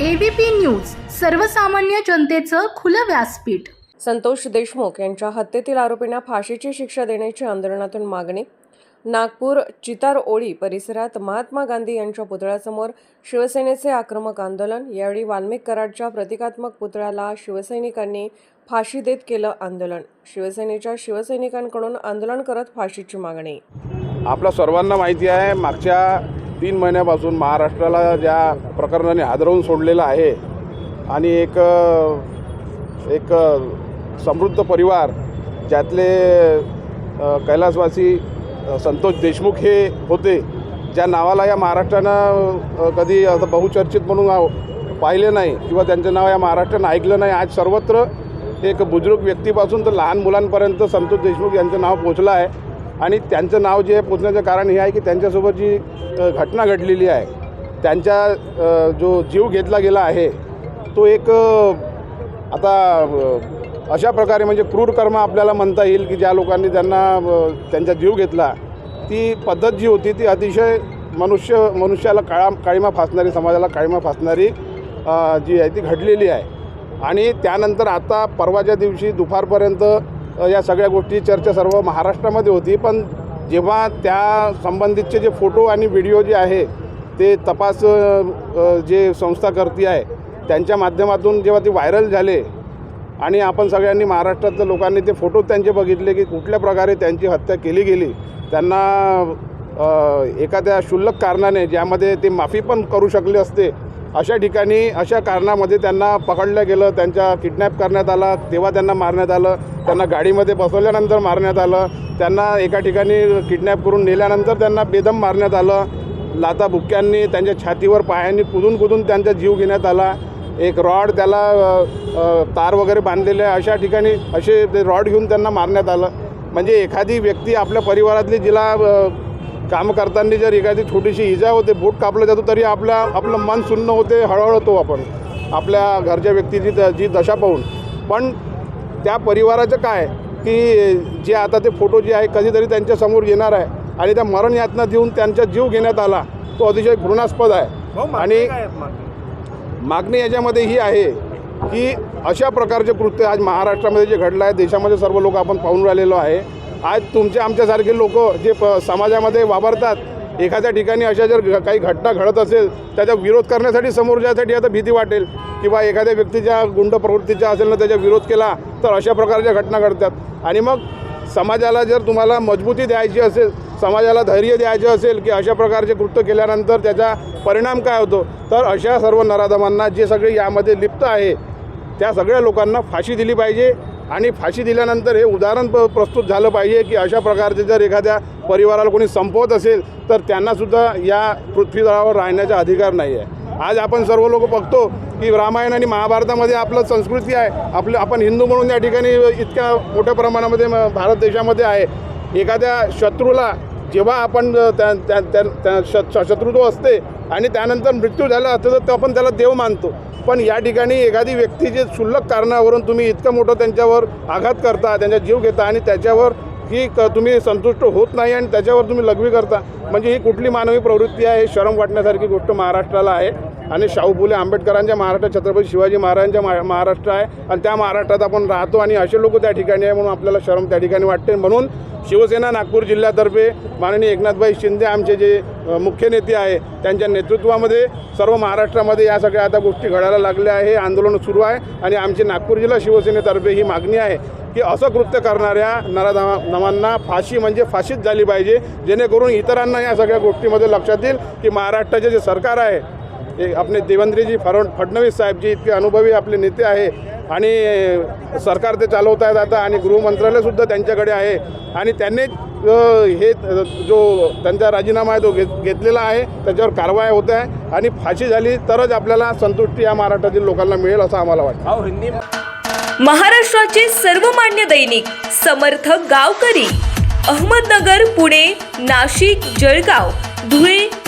ABP news सर्वसामान्य जनतेचं खुलं व्यासपीठ. संतोष देशमुख यांच्या हत्येतील आरोपींना फाशीची शिक्षा देण्याची आंदोलनातून मागणी. नागपूर चितार ओळी परिसरात महात्मा गांधी यांच्या पुतळ्यासमोर शिवसेनेचे आक्रमक आंदोलन. यावेळी वाल्मिक कराडच्या प्रतिकात्मक पुतळ्याला शिवसैनिकांनी फाशी देत केलं आंदोलन. शिवसेनेच्या शिवसैनिकांकडून आंदोलन करत फाशीची मागणी. आपल्या सर्वांना माहिती आहे मागच्या तीन महिन्यापासून महाराष्ट्राला ज्या प्रकरणाने हादरवून सोडलेलं आहे आणि एक एक समृद्ध परिवार ज्यातले कैलासवासी संतोष देशमुख हे होते ज्या नावाला या महाराष्ट्रानं कधी असं बहुचर्चित म्हणून पाहिले नाही किंवा त्यांचं नाव या महाराष्ट्रानं ऐकलं नाही आज सर्वत्र एक बुजुर्ग व्यक्तीपासून तर लहान मुलांपर्यंत संतोष देशमुख यांचं नाव पोचलं आहे. आणि त्यांचं नाव जे पोचण्याचं कारण हे आहे की त्यांच्यासोबत जी घटना घडलेली आहे त्यांच्या जो जीव घेतला गेला आहे तो एक आता अशा प्रकारे म्हणजे क्रूर कर्म आपल्याला म्हणता येईल की ज्या लोकांनी त्यांना त्यांचा जीव घेतला ती पद्धत जी होती ती अतिशय मनुष्य मनुष्याला काळा काळीमा फासणारी समाजाला काळीमा फासणारी जी आहे ती घडलेली आहे. आणि त्यानंतर आता परवाच्या दिवशी दुपारपर्यंत या सगळ्या गोष्टी चर्चा सर्व महाराष्ट्रामध्ये होती. पण जेव्हा त्या संबंधितचे जे फोटो आणि व्हिडिओ जे आहे ते तपास जे संस्था करती आहे त्यांच्या माध्यमातून जेव्हा ते व्हायरल झाले आणि आपण सगळ्यांनी महाराष्ट्रातल्या लोकांनी ते फोटो त्यांचे बघितले की कुठल्या प्रकारे त्यांची हत्या केली गेली त्यांना एखाद्या क्षुल्लक कारणाने ज्यामध्ये ते माफी पण करू शकले असते अशा ठिकाणी अशा कारणामध्ये त्यांना पकडलं गेलं त्यांच्या किडनॅप करण्यात आला तेव्हा त्यांना मारण्यात आलं त्यांना गाडीमध्ये बसवल्यानंतर मारण्यात आलं त्यांना एका ठिकाणी किडनॅप करून नेल्यानंतर त्यांना बेदम मारण्यात आलं. लाता बुक्क्यांनी त्यांच्या छातीवर पायांनी कुदून कुदून त्यांचा जीव घेण्यात आला. एक रॉड त्याला तार वगैरे बांधलेले आहे. अशा ठिकाणी असे ते रॉड घेऊन त्यांना मारण्यात आलं. म्हणजे एखादी व्यक्ती आपल्या परिवारातली जिला काम करताना जर एखादी छोटीशी इजा होते बोट कापलं जातो तरी आपल्या आपलं मन सुन्न होते हळहळतो आपण. आपल्या घरच्या व्यक्तीची द- जी दशा पाहून. पण त्या परिवाराचं काय? की जे आता ते फोटो जे आहे कधीतरी त्यांच्यासमोर येणार आहे. आणि त्या मरण यातना देऊन त्यांचा जीव घेण्यात आला तो अतिशय घृणास्पद आहे. आणि मागणी याच्यामध्ये ही आहे की अशा प्रकारचे कृत्य आज महाराष्ट्रामध्ये जे घडलं आहे देशामध्ये सर्व लोक आपण पाहून राहिलेलो आहे. आज तुमच्या आमच्यासारखे लोक जे प समाजामध्ये वावरतात एखाद्या ठिकाणी अशा जर काही घटना घडत असेल त्याचा विरोध करण्यासाठी समोर जाण्यासाठी आता भीती वाटेल. किंवा एखाद्या व्यक्तीच्या गुंड प्रवृत्तीच्या असेल ना त्याचा विरोध केला तर अशा प्रकारच्या घटना घडतात. आणि मग समाजाला जर तुम्हाला मजबूती द्यायची असेल समाजाला धैर्य द्यायचे असेल की अशा प्रकारचे कृत्य केल्यानंतर त्याचा परिणाम काय होतो तर अशा सर्व नराधमांना जे सगळे यामध्ये लिप्त आहे त्या सगळ्या लोकांना फाशी दिली पाहिजे. आणि फाशी दिल्यानंतर हे उदाहरण प प्रस्तुत झालं पाहिजे की अशा प्रकारचे जर एखाद्या परिवाराला कोणी संपवत असेल तर त्यांनासुद्धा या पृथ्वीतळावर राहण्याचा अधिकार नाही आहे. आज आपण सर्व लोक बघतो की रामायण आणि महाभारतामध्ये आपलं संस्कृती आहे. आपलं आपण हिंदू म्हणून या ठिकाणी इतक्या मोठ्या प्रमाणामध्ये म- भारत देशामध्ये आहे. एखाद्या शत्रूला जेव्हा आपण त्या त्या त्या- त्या श- शत्रुत्व असते आणि त्यानंतर मृत्यू झाला असतं तर आपण त्याला देव मानतो. पण या ठिकाणी एखादी व्यक्ती जे क्षुल्लक कारणावरून तुम्ही इतकं मोठं त्यांच्यावर आघात करता त्यांचा जीव घेता आणि त्याच्यावर की क तुम्ही संतुष्ट होत नाही आणि त्याच्यावर तुम्ही लघवी करता म्हणजे ही कुठली मानवी प्रवृत्ती आहे शरम वाटण्यासारखी गोष्ट महाराष्ट्राला आहे. आणि शाहू फुले आंबेडकरांच्या महाराष्ट्र छत्रपती शिवाजी महाराजांच्या मा महाराष्ट्र आहे. आणि त्या महाराष्ट्रात आपण राहतो आणि असे लोक त्या ठिकाणी आहे म्हणून आपल्याला शरम त्या ठिकाणी वाटते. म्हणून शिवसेना नागपूर जिल्ह्यातर्फे माननीय एकनाथभाई शिंदे आमचे जे मुख्य नेते आहे त्यांच्या नेतृत्वामध्ये सर्व महाराष्ट्रामध्ये या सगळ्या आता गोष्टी घडायला लागल्या आहे आंदोलन सुरू आहे आणि आमची नागपूर जिल्हा शिवसेनेतर्फे ही मागणी आहे की असं कृत्य करणाऱ्या नराधमांना फाशी म्हणजे फाशीच झाली पाहिजे जेणेकरून इतरांना या सगळ्या गोष्टीमध्ये लक्षात येईल की महाराष्ट्राचे जे सरकार आहे हे आपले देवेंद्रजी फड फडणवीस साहेबजी इतके अनुभवी आपले नेते आहे आणि सरकार ते चालवत आहेत आता आणि गृहमंत्रालयसुद्धा त्यांच्याकडे आहे. आणि त्यांनी हे जो त्यांचा राजीनामा आहे तो घेत घेतलेला आहे त्याच्यावर कारवाई होत आहे आणि फाशी झाली तरच आपल्याला संतुष्टी या महाराष्ट्रातील लोकांना मिळेल असं आम्हाला वाटतं. महाराष्ट्राचे सर्वमान्य दैनिक समर्थ गावकरी अहमदनगर पुणे नाशिक जळगाव धुळे